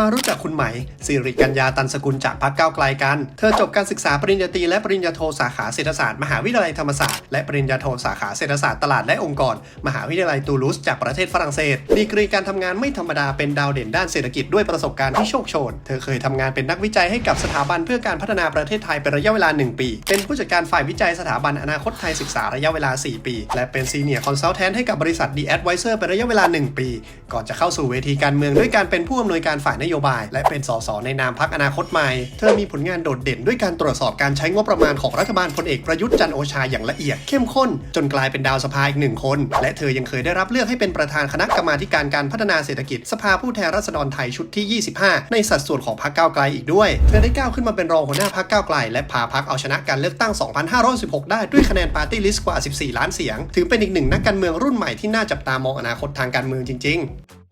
มารู้จักคุณไหมสิริกัญญาตันสกุลจากพรรคก้าไกลกัน เธอจบการศึกษาปริญญาตรีและปริญญาโทสาขาเศรษฐศาสตร์มหาวิทยาลัยธรรมศาสตร์และปริญญาโทสาขาเศรษฐศาสตร์ตลาดและองค์กร มหาวิทยาลัยตูลูสจากประเทศฝรั่งเศส ดีกรีการทำงานไม่ธรรมดาเป็นดาวเด่นด้านเศรษฐกิจด้วยประสบการณ์ที่โชคโชน เธอเคยทำงานเป็นนักวิจัยให้กับสถาบันเพื่อการพัฒนาประเทศไทยเป็นระยะเวลา 1 ปี เป็นผู้จัดการฝ่ายวิจัยสถาบันอนาคตไทยศึกษาระยะเวลา 4 ปี และเป็นซีเนียร์คอนซัลแทนให้กับบริษัท The Advisor เป็นระยะเวลา 1 ปี ก่อนจะเข้าสู่เวทีการเมืองด้วยการเป็นผู้อำนวยการฝ่ายนโยบาย และเป็นสสในนามพักอนาคตใหม่ เธอมีผลงานโดดเด่นด้วยการตรวจสอบการใช้งบประมาณของรัฐบาลพลเอกประยุทธ์จันโอชาอย่างละเอียดเข้มข้น จนกลายเป็นดาวสภาอีกหนึ่งคน และเธอยังเคยได้รับเลือกให้เป็นประธานคณะกรรมาการการพัฒนาเศรษฐกิจสภาผู้แทนราษฎรไทยชุดที่ 25 ในสัดส่วนของพรรคก้าวไกลอีกด้วย เธอได้ก้าวขึ้นมาเป็นรองหัวหน้าพรรคก้าวไกล และพาพรรคเอาชนะการเลือกตั้ง 2516 ได้ด้วยคะแนนปาร์ตี้ลิสต์กว่า 14 ล้านเสียง ถือเป็นอีกหนึ่งนักการเมืองรุ่นใหม่ที่น่าจับตามองอนาคตทางการเมืองจริง ๆ